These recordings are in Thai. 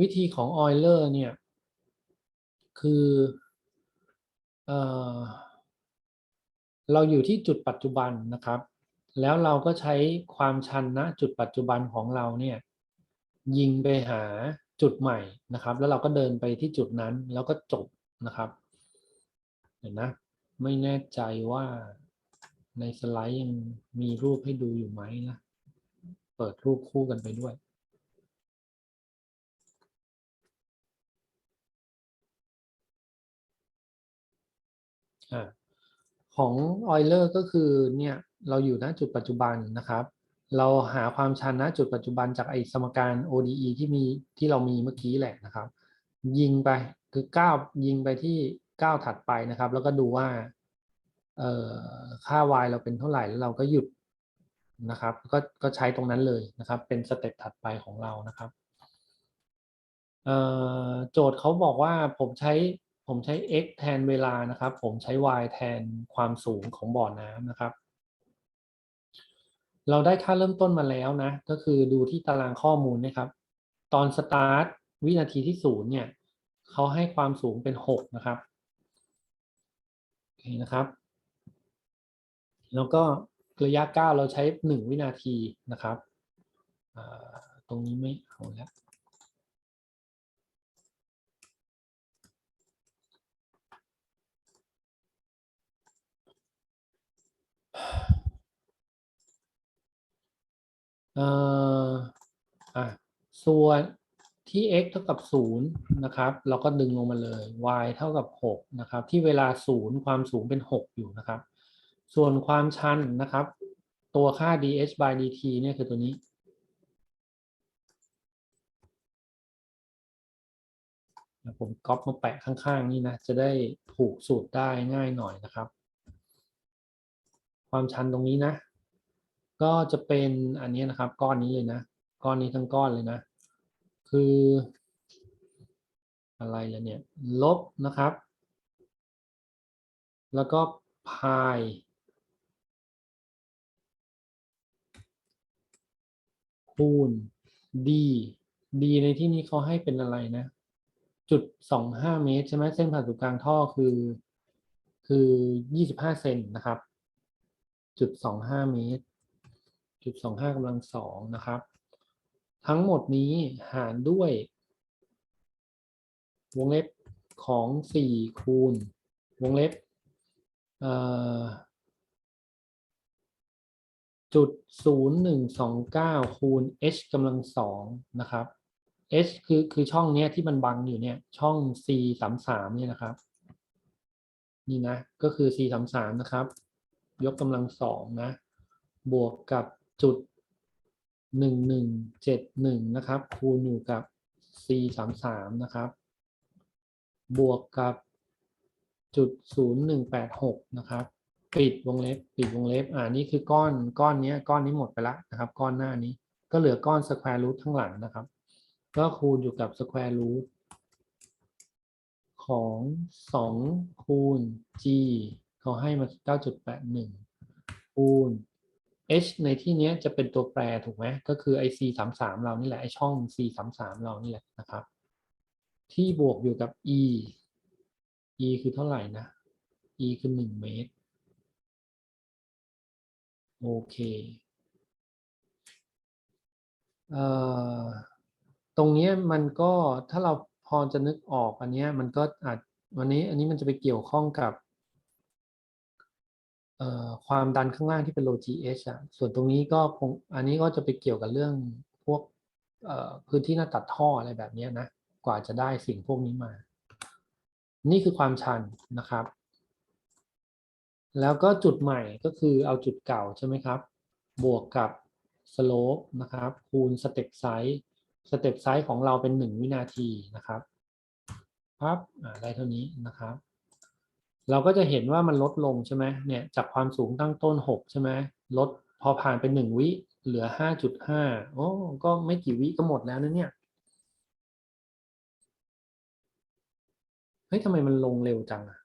วิธีของออยเลอร์เนี่ย คือเออเราอยู่ที่จุดปัจจุบันนะครับ แล้วเราก็ใช้ความชันณจุดปัจจุบันของเราเนี่ย ยิงไปหาจุดใหม่นะครับ แล้วเราก็เดินไปที่จุดนั้นแล้วก็จบนะครับ เห็นนะ ไม่แน่ใจว่าในสไลด์ยังมีรูปให้ดูอยู่ไหมนะ เปิดรูปคู่กันไปด้วย ของออยเลอร์ก็คือเนี่ยเราอยู่ณจุดปัจจุบันนะครับ เราหาความชันณจุดปัจจุบันจากไอสมการ ODE ที่มีที่เรามีเมื่อกี้แหละนะครับ ยิงไปคือก้าวยิงไปที่ก้าวถัดไปนะครับ แล้วก็ดูว่าเอ่อค่า y เราเป็นเท่าไหร่แล้วเราก็หยุดนะครับ ก็ก็ใช้ตรงนั้นเลยนะครับ เป็นสเต็ปถัดไปของเรานะครับโจทย์เขาบอกว่าผมใช้ ผมใช้ x แทนเวลานะครับ ผมใช้ y แทนความสูงของบ่อน้ำนะครับ เราได้ค่าเริ่มต้นมาแล้วนะ ก็คือดูที่ตารางข้อมูลนะครับ ตอนสตาร์ทวินาทีที่ศูนย์เนี่ยเขาให้ความสูงเป็นหกนะครับโอเคนะครับ แล้วก็ระยะก้าเราใช้หนึ่งวินาทีนะครับ ตรงนี้ไม่เอาแล้ว เอ่ออะส่วนที่ x เท่ากับ 0 นะครับ เราก็ดึงลงมาเลย y เท่ากับ 6 นะครับ ที่เวลา 0 ความสูงเป็น 6 อยู่นะครับ ส่วนความชันนะครับ ตัวค่า dh by dt เนี่ยคือตัวนี้ ผมก๊อปมาแปะข้าง ๆ นี่นะ จะได้ผูกสูตรได้ง่ายหน่อยนะครับ ความชันตรงนี้นะ ก็จะเป็นอันนี้นะครับ ก้อนนี้เลยนะก้อนนี้ทั้งก้อนเลยนะ คือ อะไรล่ะเนี่ย ลบนะครับ แล้วก็พายคูณ d d ในที่นี้เขาให้เป็นอะไรนะ จุดสองห้าเมตรใช่ไหมเส้นผ่านศูนย์กลางท่อคือ คือยี่สิบห้าเซนนะครับ จุดสองห้าเมตร จุดสองห้ากำลังสองนะครับ ทั้งหมดนี้หารด้วย วงเล็บของสี่คูณ วงเล็บจุดศูนย์หนึ่งสองเก้าคูณ h กำลังสองนะครับ h คือคือช่องเนี้ยที่มันบังอยู่เนี่ยช่อง c สามสามเนี่ยนะครับ นี่นะก็คือ c สามสามนะครับ ยกกำลังสองนะ บวกกับ จุดหนึ่งหนึ่งเจ็ดหนึ่งนะครับ คูณอยู่กับ c สามสามนะครับ บวกกับจุดศูนย์หนึ่งแปดหกนะครับ ปิดวงเล็บปิดวงเล็บ อ่านี่คือก้อนก้อนนี้ก้อนนี้หมดไปละนะครับ ก้อนหน้านี้ก็เหลือก้อนสแควร์รูทข้างหลังนะครับ ก็คูณอยู่กับสแควร์รูทของสองคูณ g เขาให้มาเก้าจุดแปดหนึ่งคูณ h ในที่นี้จะเป็นตัวแปรถูกไหมก็คือไอ c สามสามเรานี่แหละไอช่อง c สามสามเรานี่แหละนะครับ ที่บวกอยู่กับ e e คือเท่าไหร่นะ e คือหนึ่งเมตร โอเคเอ่อตรงเนี้ยมันก็ถ้าเราพอจะนึกออกอันเนี้ยมันก็อาจวันนี้อันนี้มันจะไปเกี่ยวข้องกับ ความดันข้างล่างที่เป็น low GH อะส่วนตรงนี้ก็คงอันนี้ก็จะไปเกี่ยวกับเรื่องพวกพื้นที่หน้าตัดท่ออะไรแบบนี้นะ กว่าจะได้สิ่งพวกนี้มา นี่คือความชันนะครับ แล้วก็จุดใหม่ก็คือเอาจุดเก่าใช่ไหมครับ บวกกับ slope นะครับ คูณสเต็ปไซส์สเต็ปไซส์ของเราเป็น 1 วินาทีนะครับปั๊บได้เท่านี้นะครับ เราก็จะเห็นว่ามันลดลงใช่ไหมเนี่ยจากความสูงตั้งต้น 6 ใช่ไหมลดพอผ่านไป1วิเหลือ 5.5 โอ้ ก็ไม่กี่วิก็หมดแล้วนะเนี่ย เฮ้ยทำไมมันลงเร็วจังอะ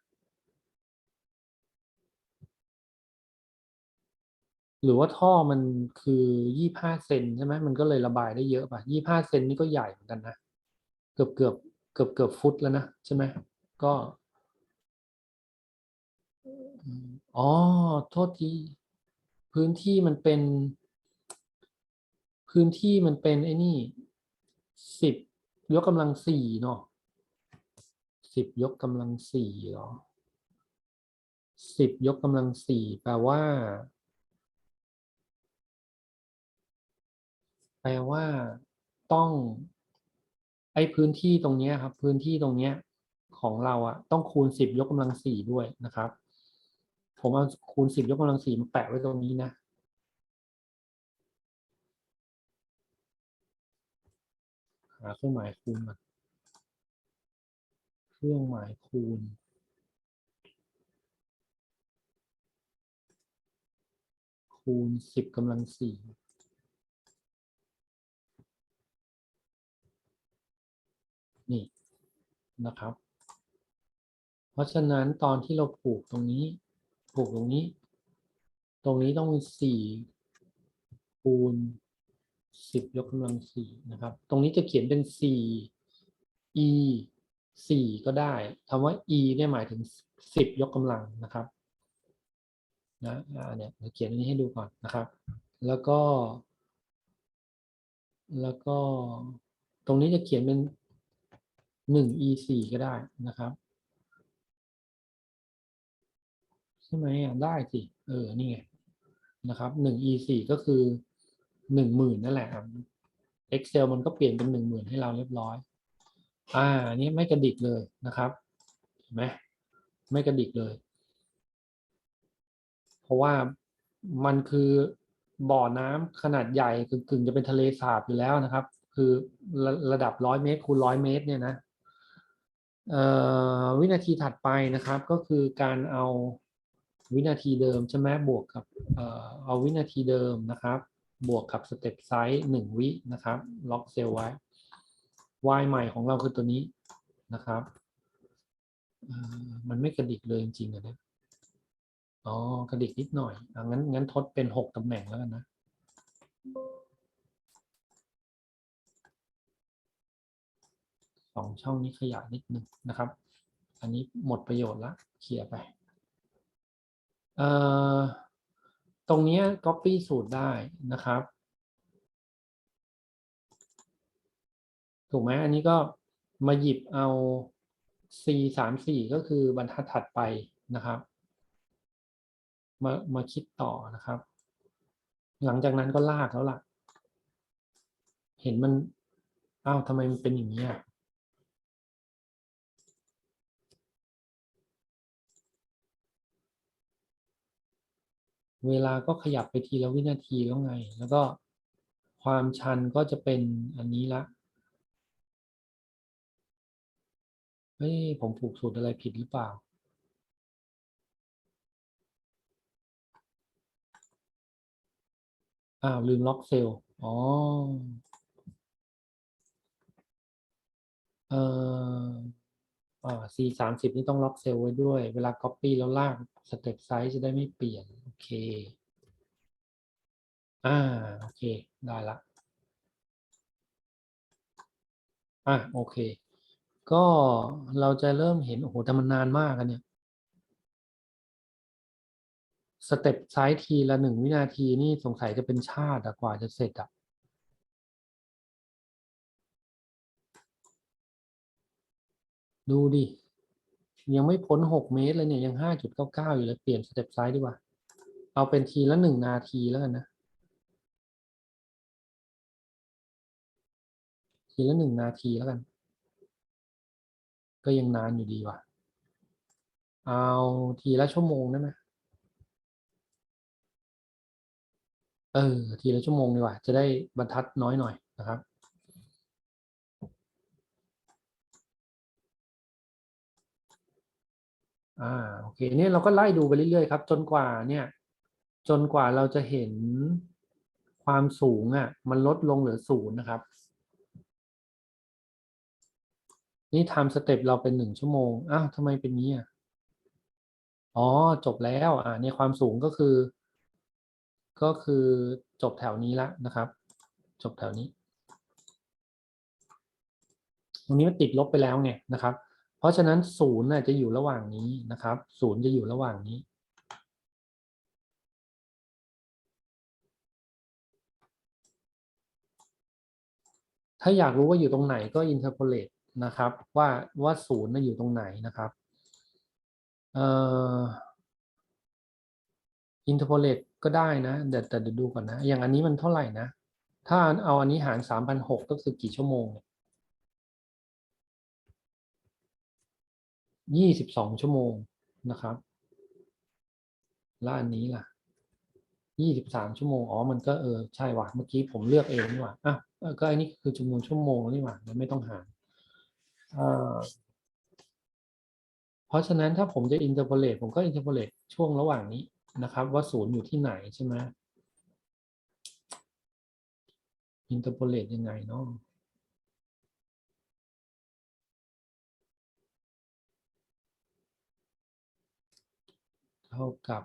หรือว่าท่อมันคือยี่ห้าเซนใช่ไหมมันก็เลยระบายได้เยอะป่ะยี่ห้าเซนนี่ก็ใหญ่เหมือนกันนะ เกือบเกือบเกือบเกือบฟุตแล้วนะ ใช่ไหมก็ อ๋อ โทษที พื้นที่มันเป็น พื้นที่มันเป็นไอ้นี่สิบยกกำลังสี่เนาะสิบยกกำลังสี่เหรอสิบยกกำลังสี่แปลว่า แปลว่า ต้อง ไอ้พื้นที่ตรงเนี้ยครับ พื้นที่ตรงเนี้ยของเราอะต้องคูณสิบยกกำลังสี่ด้วยนะครับ ผมเอาคูณสิบยกกำลังสี่มาแปะไว้ตรงนี้นะหาเครื่องหมายคูณก่อนเครื่องหมายคูณคูณสิบกำลังสี่นี่นะครับ เพราะฉะนั้นตอนที่เราผูกตรงนี้ ผูกตรงนี้ ตรงนี้ต้องสี่คูณสิบยกกำลังสี่นะครับ ตรงนี้จะเขียนเป็นสี่ e สี่ก็ได้คำว่า e เนี่ยหมายถึงสิบยกกำลังนะครับนะอ่าเนี่ยเดี๋ยวเขียนอันนี้ให้ดูก่อนนะครับ แล้วก็ แล้วก็ตรงนี้จะเขียนเป็นหนึ่ง e สี่ก็ได้นะครับ ช่ไหมได้สิ เออ นี่ไง นะครับหนึ่ง e สี่ก็คือหนึ่งหมื่นนั่นแหละครับ Excel มันก็เปลี่ยนเป็นหนึ่งหมื่นให้เราเรียบร้อย อ่าอันนี้ไม่กระดิกเลยนะครับเห็นไหมไม่กระดิกเลย เพราะว่ามันคือบ่อน้ำขนาดใหญ่กึ่งจะเป็นทะเลสาบอยู่แล้วนะครับ คือระระดับร้อยเมตรคูณร้อยเมตรเนี่ยนะเอ่อวินาทีถัดไปนะครับก็คือการเอา วินาทีเดิมใช่ไหมบวกกับเอาวินาทีเดิมนะครับ บวกกับสเต็ปไซส์หนึ่งวินะครับ ล็อกเซลล์ไว้ y ใหม่ของเราคือตัวนี้นะครับมันไม่กระดิกเลยจริงๆอะนะอ๋อกระดิกนิดหน่อยองั้นงั้นทดเป็นหกตำแหน่งแล้วกันนะสองช่องนี้ขยายนิดนึงนะครับ อันนี้หมดประโยชน์ละเคลียร์ไป ตรงนี้ copy สูตรได้นะครับ ถูกไหมอันนี้ก็มาหยิบเอา C สามสี่ก็คือบรรทัดถัดไปนะครับ มามาคิดต่อนะครับ หลังจากนั้นก็ลากแล้วล่ะ เห็นมันอ้าวทำไมมันเป็นอย่างนี้อะ เวลาก็ขยับไปทีละวินาทีแล้วไง แล้วก็ความชันก็จะเป็นอันนี้ละเฮ้ยผมผูกสูตรอะไรผิดหรือเปล่า อ้าว ลืมล็อกเซลล์ อ๋อ เอ่ออ่า C สามสิบนี่ต้องล็อกเซลล์ไว้ด้วย เวลา Copy แล้วลากสเต็ปไซส์จะได้ไม่เปลี่ยน เค อ่า โอเค ได้ละ อะโอเค ก็เราจะเริ่มเห็น โอ้โหแต่มันนานมากอะเนี่ย สเต็ปไซส์ทีละหนึ่งวินาทีนี่สงสัยจะเป็นชาติอะกว่าจะเสร็จอะดูดิ ยังไม่พ้นหกเมตรเลยเนี่ย ยังห้าจุดเก้าเก้าอยู่เลย เปลี่ยนสเต็ปไซส์ดีกว่า เอาเป็นทีละหนึ่งนาทีแล้วกันนะ ทีละหนึ่งนาทีแล้วกัน ก็ยังนานอยู่ดีว่ะ เอาทีละชั่วโมงได้ไหมเออ ทีละชั่วโมงดีกว่า จะได้บรรทัดน้อยหน่อยนะครับอ่าโอเคเนี่ยเราก็ไล่ดูไปเรื่อยๆครับ จนกว่าเนี่ย จนกว่าเราจะเห็นความสูงอะมันลดลงเหลือศูนย์นะครับ นี่ทำสเต็ปเราเป็นหนึ่งชั่วโมงอ้าวทำไมเป็นนี้อะอ๋อจบแล้วอ่าเนี่ยความสูงก็คือ ก็คือจบแถวนี้ละนะครับ จบแถวนี้ ตรงนี้มันติดลบไปแล้วไงนะครับ เพราะฉะนั้นศูนย์น่ะจะอยู่ระหว่างนี้นะครับศูนย์จะอยู่ระหว่างนี้ ถ้าอยากรู้ว่าอยู่ตรงไหนก็ interpolate นะครับ ว่าว่าศูนย์น่ะอยู่ตรงไหนนะครับเอ่อ interpolate ก็ได้นะเดี๋ยวแต่เดี๋ยวดูก่อนนะ อย่างอันนี้มันเท่าไหร่นะ ถ้าเอาอันนี้หารสามพันหกก็คือกี่ชั่วโมงยี่สิบสองชั่วโมงนะครับ แล้วอันนี้ล่ะยี่สิบสามชั่วโมง อ๋อ มันก็เออ ใช่ว่ะ เมื่อกี้ผมเลือกเองนี่หว่าอะ ก็อันนี้คือจำนวนชั่วโมงนี่หว่าเราไม่ต้องหารเพราะฉะนั้นถ้าผมจะ interpolate ผมก็ interpolate ช่วงระหว่างนี้นะครับ ว่าศูนย์อยู่ที่ไหนใช่ไหม interpolate ยังไงเนาะเท่ากับ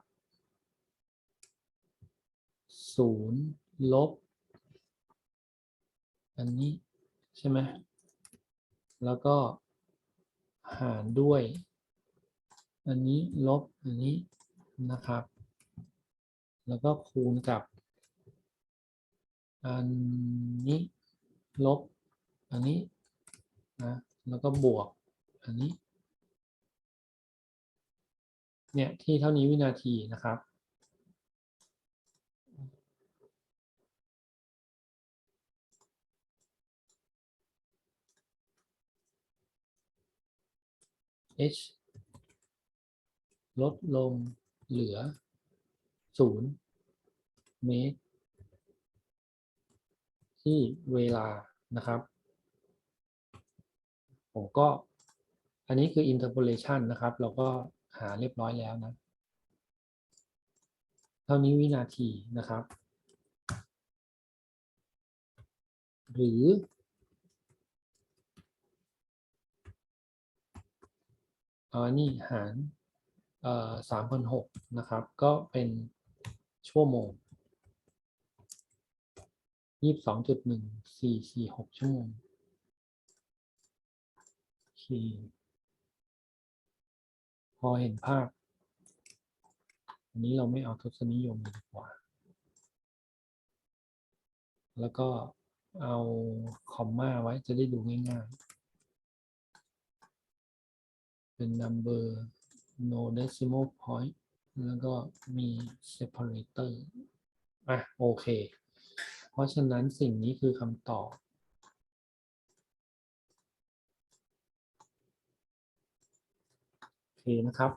ศูนย์ลบ อันนี้ใช่ไหมแล้วก็หารด้วย อันนี้ลบอันนี้นะครับ แล้วก็คูณกับ อันนี้ลบ อันนี้นะแล้วก็บวก อันนี้ เนี่ยที่เท่านี้วินาทีนะครับ h ลดลงเหลือศูนย์เมตร ที่เวลานะครับ ผมก็อันนี้คือ interpolation นะครับ เราก็หาเรียบร้อยแล้วนะ เท่านี้วินาทีนะครับ หรือ เอาอั นนี้หารเอ่อสามพันหกนะครับ ก็เป็นชั่วโมงยี่สิบสองจุดหนึ่งสี่สี่หกชั่วโมงโอเคพอเห็นภาพ อันนี้เราไม่เอาทศนิยมดีกว่า แล้วก็เอาคอมมาไว้จะได้ดูง่ายๆ เป็น number no decimal point แล้วก็มี separator อะโอเค เพราะฉะนั้นสิ่งนี้คือคำตอบ โอเคนะครับ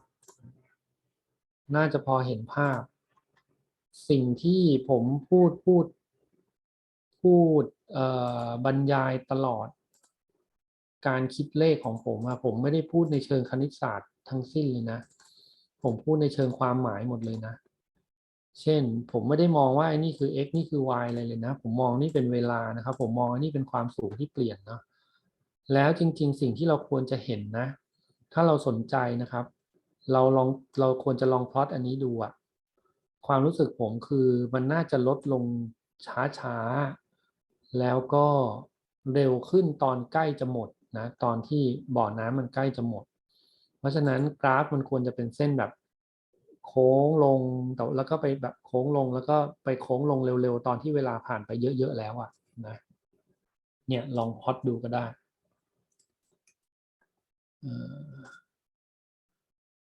น่าจะพอเห็นภาพ สิ่งที่ผมพูดพูดพูดเอ่อบรรยายตลอด การคิดเลขของผมอะผมไม่ได้พูดในเชิงคณิตศาสตร์ทั้งสิ้นเลยนะ ผมพูดในเชิงความหมายหมดเลยนะ เช่น ผมไม่ได้มองว่าไอ้นี่คือ x นี่คือ y อะไรเลยนะ ผมมองนี่เป็นเวลานะครับ ผมมองอันนี้เป็นความสูงที่เปลี่ยนเนาะแล้วจริง ๆ สิ่งที่เราควรจะเห็นนะ ถ้าเราสนใจนะครับ เราลองเราควรจะลองพลอตอันนี้ดูอะความรู้สึกผมคือมันน่าจะลดลงช้าๆ แล้วก็เร็วขึ้นตอนใกล้จะหมด นะตอนที่บ่อน้ำมันใกล้จะหมด เพราะฉะนั้นกราฟมันควรจะเป็นเส้นแบบโค้งลงแต่แล้วก็ไปแบบโค้งลงแล้วก็ไปโค้งลงเร็วๆ ตอนที่เวลาผ่านไปเยอะๆแล้วอะนะเนี่ยลองพอตดูก็ได้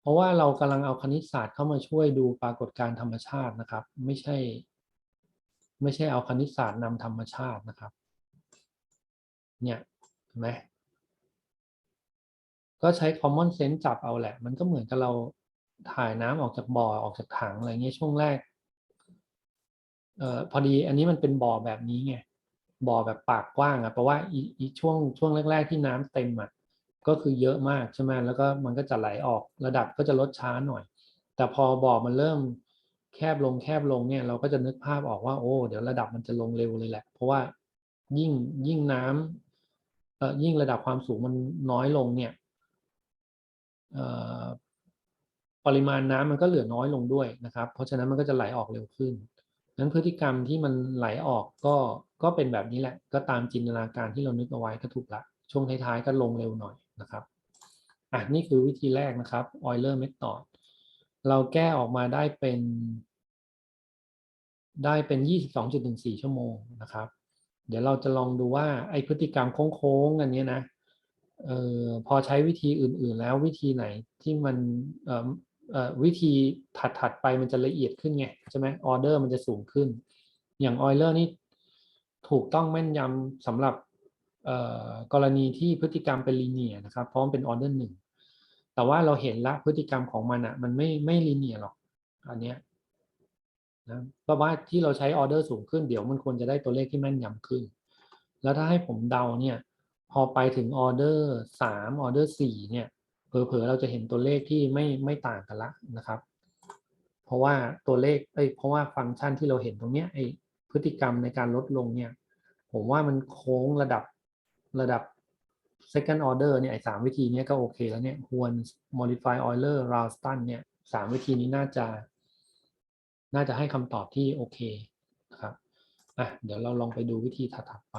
เพราะว่าเรากำลังเอาคณิตศาสตร์เข้ามาช่วยดูปรากฏการณ์ธรรมชาตินะครับ ไม่ใช่ ไม่ใช่เอาคณิตศาสตร์นำธรรมชาตินะครับ เนี่ยเห็นไหม ก็ใช้ common sense จับเอาแหละ มันก็เหมือนกับเราถ่ายน้ำออกจากบ่อออกจากถังอะไรเงี้ยช่วงแรกเอ่อพอดีอันนี้มันเป็นบ่อแบบนี้ไงบ่อแบบปากกว้างอะเพราะว่าอีอีช่วงช่วงแรก ๆ ที่น้ำเต็มอะก็คือเยอะมากใช่ไหมแล้วก็มันก็จะไหลออกระดับก็จะลดช้าหน่อย แต่พอบ่อมันเริ่มแคบลงแคบลงเนี่ยเราก็จะนึกภาพออกว่าโอ้เดี๋ยวระดับมันจะลงเร็วเลยแหละ เพราะว่ายิ่งยิ่งน้ำเอ่อยิ่งระดับความสูงมันน้อยลงเนี่ย ปริมาณน้ำมันก็เหลือน้อยลงด้วยนะครับ เพราะฉะนั้นมันก็จะไหลออกเร็วขึ้นนั้นพฤติกรรมที่มันไหลออกก็ก็เป็นแบบนี้แหละ ก็ตามจินตนาการที่เรานึกเอาไว้ก็ถูกละ ช่วงท้ายๆก็ลงเร็วหน่อยนะครับอะนี่คือวิธีแรกนะครับ Euler method เราแก้ออกมาได้เป็น ได้เป็น 22.14 ชั่วโมงนะครับ เดี๋ยวเราจะลองดูว่าไอพฤติกรรมโค้งๆอันนี้นะ ออพอใช้วิธีอื่น ๆ แล้ววิธีไหนที่มันวิธีถัดๆไปมันจะละเอียดขึ้นไงใช่ไหมออเดอร์มันจะสูงขึ้น อย่างออยเลอร์นี่ถูกต้องแม่นยำสำหรับกรณีที่พฤติกรรมเป็นลีเนียนะครับพราะมันเป็นออเดอร์หนึ่งแต่ว่าเราเห็นละพฤติกรรมของมันอะ่ะมันไม่ไม่ลีเนียหรอกอันเนี้ยนะเพราะว่าที่เราใช้ออเดอร์สูงขึ้นเดี๋ยวมันควรจะได้ตัวเลขที่แม่นยำขึ้น แล้วถ้าให้ผมเดาเนี่ย พอไปถึงออเดอร์สามออเดอร์สี่เนี่ยเผลอๆเราจะเห็นตัวเลขที่ไม่ไม่ต่างกันละนะครับ เพราะว่าตัวเลขเอ้ยเพราะว่าฟังก์ชันที่เราเห็นตรงเนี้ยไอพฤติกรรมในการลดลงเนี่ย ผมว่ามันโค้งระดับระดับ second order เนี่ยไอสามวิธีเนี้ยก็โอเคแล้วเนี่ย Horn modify Euler Ralston เนี่ยสามวิธีนี้น่าจะ น่าจะให้คำตอบที่โอเคนะครับอะเดี๋ยวเราลองไปดูวิธีถัดๆไป